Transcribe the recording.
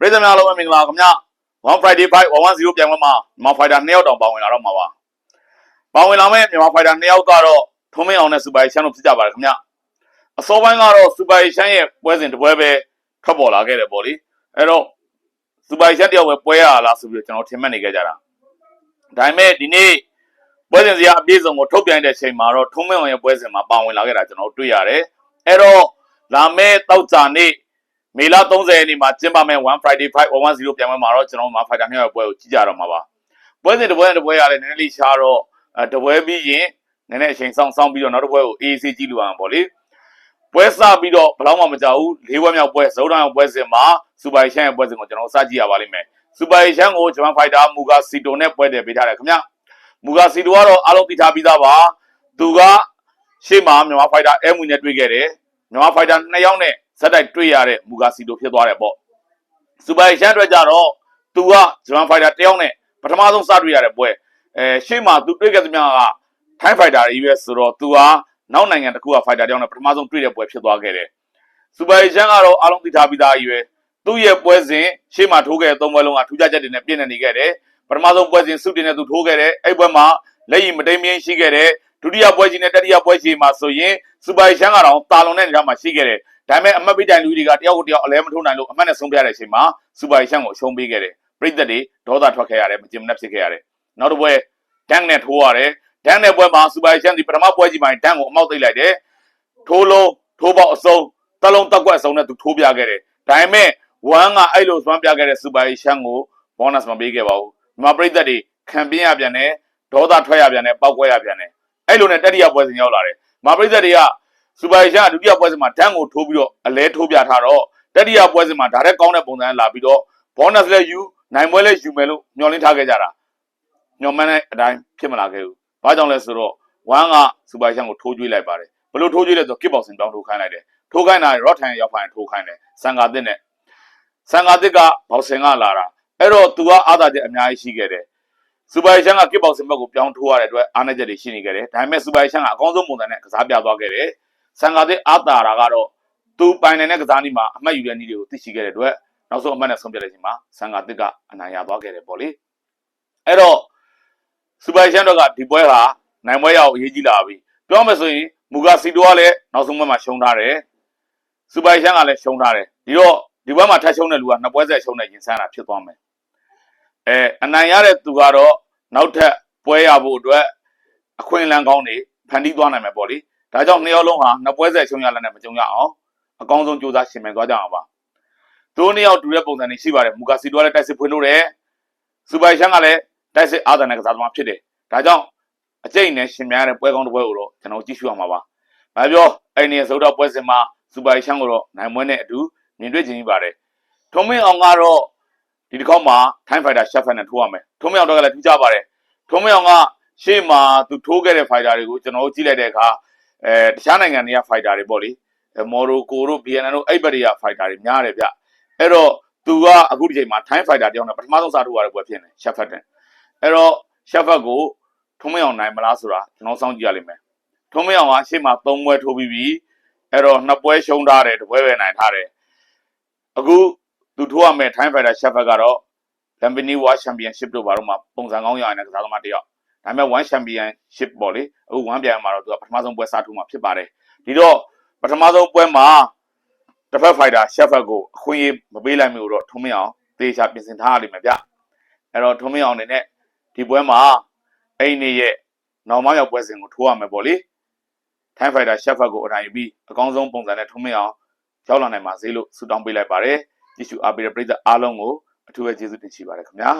ပြည်သူများလုံးပဲမင်္ဂလာခင်ဗျ1 Friday 5 110ပြန်ဝင်မှာမြန်မာဖိုက်တာ2ယောက်တောင်ပါဝင်လာတော့မှာပါပါဝင်လာမဲ့မြန်မာဖိုက်တာ2ယောက်ကတော့ထုံးမင်းအောင်နဲ့စူပါရှမ်းတို့ဖြစ်ကြပါတယ်ခင်ဗျအစောပိုင်းကတော့စူပါရှမ်းရဲ့ပွဲစဉ်တစ်ပွဲပဲထွက်ပေါ်လာခဲ့တယ်ပေါ့လေအဲ့တော့စူပါရှမ်းတယောက်ပဲပွဲရလားဆိုပြီးတော့ကျွန်တော်ထင်မှတ်နေခဲ့ကြတာဒါပေမဲ့ဒီနေ့ပွဲစဉ်စရာအပြည့်စုံကိုထုတ်ပြန်တဲ့အချိန်မှာတော့ထုံးမင်းအောင်ရဲ့ပွဲစဉ်မှာပါဝင်လာခဲ့တာကျွန်တော်တွေ့ရတယ်အဲ့တော့လာမဲ့တောက်ကြနေ့ မေလ30ရက်နေ့မှာကျင်းပမဲ့1 Friday 5 110ပြန်ပွဲမှာတော့ကျွန်တော်မှာ Fighter နှစ်ယောက်ပွဲကိုကြည့်ကြတော့မှာပါပွဲစဉ်တစ်ပွဲနဲ့တစ်ပွဲရတယ်နည်းနည်းလေးရှားတော့အဲတစ်ပွဲပြီးရင်နည်းနည်းအချိန်ဆောင်ဆောင်ပြီးတော့နောက်တစ်ပွဲကို AAC ကြည့်လို့အောင်ပေါ့လေပွဲစပြီးတော့ဘယ်တော့မှမကြောက်ဘူးလေးပွဲမြောက်ပွဲဇုံတောင်ပွဲစဉ်မှာစူပါရှန်ရဲ့ပွဲစဉ်ကိုကျွန်တော်စကြည့်ရပါလိမ့်မယ်စူပါရှန်ကိုဂျပန်ဖိုက်တာမူဂါစီတိုနဲ့ပွဲတယ်ပေးထားတယ်ခင်ဗျမူဂါစီတိုကတော့အားလုံးသိထားပြီးသားပါသူကရှေ့မှာမြန်မာဖိုက်တာအဲမူနဲ့တွေ့ခဲ့တယ်မြန်မာဖိုက်တာနှစ်ယောက်နဲ့ ဇက်တိုက်တွေ့ရတဲ့မူဂါစီတိုဖြစ်သွားတယ်ပေါ့စူပါရှန်အတွက်ကြတော့သူကဂျပန်ဖိုက်တာတစ်ယောက်နဲ့ပထမဆုံးစတွေ့ရတဲ့ပွဲအဲရှေ့မှာသူတွေ့ခဲ့သမျှကထိုင်းဖိုက်တာတွေပဲဆိုတော့သူဟာနောက်နိုင်ငံတစ်ခုကဖိုက်တာတစ်ယောက်နဲ့ပထမဆုံးတွေ့တဲ့ပွဲဖြစ်သွားခဲ့တယ်စူပါရှန်ကတော့အားလုံးသိထားပြီးသားကြီးပဲသူ့ရဲ့ပွဲစဉ်ရှေ့မှာထိုးခဲ့တဲ့သုံးပွဲလုံးကထူးခြားချက်တွေနဲ့ပြည့်နေနေခဲ့တယ်ပထမဆုံးပွဲစဉ်စုတင်နဲ့သူထိုးခဲ့တယ်အဲ့ပွဲမှာလက်ရည်မတိမ်မင်းရှိခဲ့တယ်ဒုတိယပွဲကြီးနဲ့တတိယပွဲကြီးမှာဆိုရင်စူပါရှန်ကတော့တာလွန်တဲ့နေရာမှာရှိခဲ့တယ် ဒါပေမဲ့အမှတ်ပေးတိုင်လူတွေကတယောက်ကိုတယောက်အလဲမထိုးနိုင်လို့အမှတ်နဲ့ဆုံးပြတဲ့အချိန်မှာစူပါရှန်ကိုအရှုံးပေးခဲ့တယ်ပြိသက်တွေဒေါသထွက်ခဲ့ရတယ်မကြင်မနှက်ဖြစ်ခဲ့ရတယ်နောက်တစ်ပွဲဒန်နဲ့ထိုးရတယ်ဒန်နဲ့ပွဲမှာစူပါရှန်ဒီပထမပွဲကြီးမှာဒန်ကိုအမောက်သိပ်လိုက်တယ်ထိုးလုံးထိုးပေါက်အစုံတလုံးတက်ကွက်အစုံနဲ့သူထိုးပြခဲ့တယ်ဒါပေမဲ့ဝမ်ကအဲ့လိုစွမ်းပြခဲ့တဲ့စူပါရှန်ကိုဘောနပ်မပေးခဲ့ပါဘူးဒီမှာပြိသက်တွေခံပြင်းရပြန်တယ်ဒေါသထွက်ရပြန်တယ်ပောက်ကွဲရပြန်တယ်အဲ့လိုနဲ့တတိယပွဲစဉ်ရောက်လာတယ်မာပြိသက်တွေက စူပါရှာဒုတိယပွဲစဉ်မှာဒန်းကိုထိုးပြီးတော့အလဲထိုးပြထားတော့တတိယပွဲစဉ်မှာဒါရက်ကောင်းတဲ့ပုံစံနဲ့လာပြီးတော့ bonus လည်းယူနိုင်ပွဲလည်းယူမယ်လို့ညှော်လင်းထားခဲ့ကြတာညှော်မှန်းတဲ့အတိုင်းဖြစ်မလာခဲ့ဘူး။ဘာကြောင့်လဲဆိုတော့ဝမ်ကစူပါရှာကိုထိုးကျွေးလိုက်ပါတယ်။ဘလို့ထိုးကျွေးလဲဆိုတော့ kick boxing တောင်းထိုးခိုင်းလိုက်တယ်။ထိုးခိုင်းတာရော့ထိုင်ရောက်ဖိုင်ထိုးခိုင်းတယ်။စံဃာတစ်နဲ့စံဃာတစ်ကဘောက်ဆင်ကလာတာအဲ့တော့သူကအားသာချက်အများကြီးရှိခဲ့တယ်။စူပါရှာက kick boxing ဘက်ကိုပြောင်းထိုးရတဲ့အတွက်အားနည်းချက်တွေရှိနေခဲ့တယ်။ဒါပေမဲ့စူပါရှာကအကောင်းဆုံးပုံစံနဲ့ကစားပြသွားခဲ့တယ်။ ဆန်ကာသစ်အာတာရာကတော့သူပိုင်နိုင်တဲ့ကစားနည်းမှာအမှတ်ယူတဲ့နည်းတွေကိုသိရှိခဲ့တဲ့အတွက်နောက်ဆုံးအမှတ်နဲ့ဆုံးဖြတ်လိုက်ချိန်မှာဆန်ကာသစ်ကအနိုင်ရသွားခဲ့တယ်ပေါ့လေအဲ့တော့စူပါရှန်တော့ကဒီပွဲဟာနိုင်ပွဲရအောင်အရေးကြီးလာပြီပြောမယ်ဆိုရင်မူဂါစီတိုကလည်းနောက်ဆုံးပွဲမှာရှုံးထားတယ်စူပါရှန်ကလည်းရှုံးထားတယ်ဒီတော့ဒီပွဲမှာထပ်ရှုံးတဲ့လူကနှစ်ပွဲဆက်ရှုံးတဲ့ရင်ဆန်းတာဖြစ်သွားမယ်အဲအနိုင်ရတဲ့သူကတော့နောက်ထပ်ပွဲရဖို့အတွက်အခွင့်အလမ်းကောင်းတွေဖန်တီးသွားနိုင်မယ်ပေါ့လေ ဒါကြောင့်နှစ်ယောက်လုံးဟာနှစ်ပွဲဆက်ရှုံးရလက်နဲ့မကြုံရအောင်အကောင်းဆုံးကြိုးစားရှင်မြန်သွားကြအောင်ပါသူတို့နှစ်ယောက်တူတဲ့ပုံစံတွေရှိပါတယ်မူကာစီတို့ကလည်းတိုက်စစ်ဖွင့်လို့တယ်စူပါရှန်ကလည်းတိုက်စစ်အာသာနဲ့ကစားသမားဖြစ်တယ်ဒါကြောင့်အကျိတ်နဲ့ရှင်မြန်ရတဲ့ပွဲကောင်းတစ်ပွဲကိုတော့ကျွန်တော်ကြည့်ရှုအောင်ပါပါဘာပြောအဲ့ဒီဇုတ်တော့ပွဲစဉ်မှာစူပါရှန်ကိုတော့နိုင်မွေးနဲ့အတူမြင်တွေ့ခြင်းကြီးပါတယ်ထုံးမင်းအောင်ကတော့ဒီတစ်ခေါက်မှာထိုင်းဖိုက်တာရှက်ဖက်နဲ့ထိုးရမယ်ထုံးမင်းအောင်တော့ကလည်းထူးကြပါတယ်ထုံးမင်းအောင်ကရှေ့မှာသူထိုးခဲ့တဲ့ဖိုက်တာတွေကိုကျွန်တော်တို့ကြည့်လိုက်တဲ့အခါ အဲတခြားနိုင်ငံတွေက fighter တွေပေါ့လေအဲမော်ရိုကိုတို့ဗီယက်နမ်တို့အဲ့ဘက်တွေက fighter တွေများတယ်ဗျအဲ့တော့သူကအခုဒီချိန်မှာ time fighter တယောက်နဲ့ပထမဆုံးစထိုးရတဲ့ပွဲဖြစ်နေရှက်ဖတ်တယ်အဲ့တော့ရှက်ဖတ်ကိုထုံးမအောင်နိုင်မလားဆိုတာကျွန်တော်စောင့်ကြည့်ရလိမ့်မယ်ထုံးမအောင်ကရှေ့မှာ၃ပွဲထိုးပြီးပြီအဲ့တော့နှစ်ပွဲရှုံးထားတယ်တစ်ပွဲပဲနိုင်ထားတယ်အခုသူထိုးရမယ် time fighter ရှက်ဖတ်ကတော့ Lamborghini World Championship တို့ဘာလို့မှပုံစံကောင်းရအောင်နဲ့ကစားသမားတယောက် ဒါပေမဲ့ one championship ပေါ့လေအခု one ပြန်မှာတော့သူကပထမဆုံးပွဲစားထိုးမှာဖြစ်ပါတယ်ဒီတော့ပထမဆုံးပွဲမှာတစ်ဖက် fighter chef ကိုအခွင့်အရေးမပေးလိုက်မျိုးတော့ထုံးမင်းအောင်သေချာပြင်ဆင်ထားရလိမ့်မယ်ဗျအဲ့တော့ထုံးမင်းအောင်အနေနဲ့ဒီပွဲမှာအဲ့ဒီရဲ့နောက်မှရောက်ပွဲစဉ်ကိုထိုးရမယ်ပေါ့လေ time fighter chef ကိုအနိုင်ယူပြီးအကောင်းဆုံးပုံစံနဲ့ထုံးမင်းအောင်ရောက်လာနိုင်ပါစေလို့ဆုတောင်းပေးလိုက်ပါတယ်ကြည့်ရှုအားပေးတဲ့ပရိသတ်အားလုံးကိုအထူးပဲကျေးဇူးတင်ရှိပါတယ်ခင်ဗျာ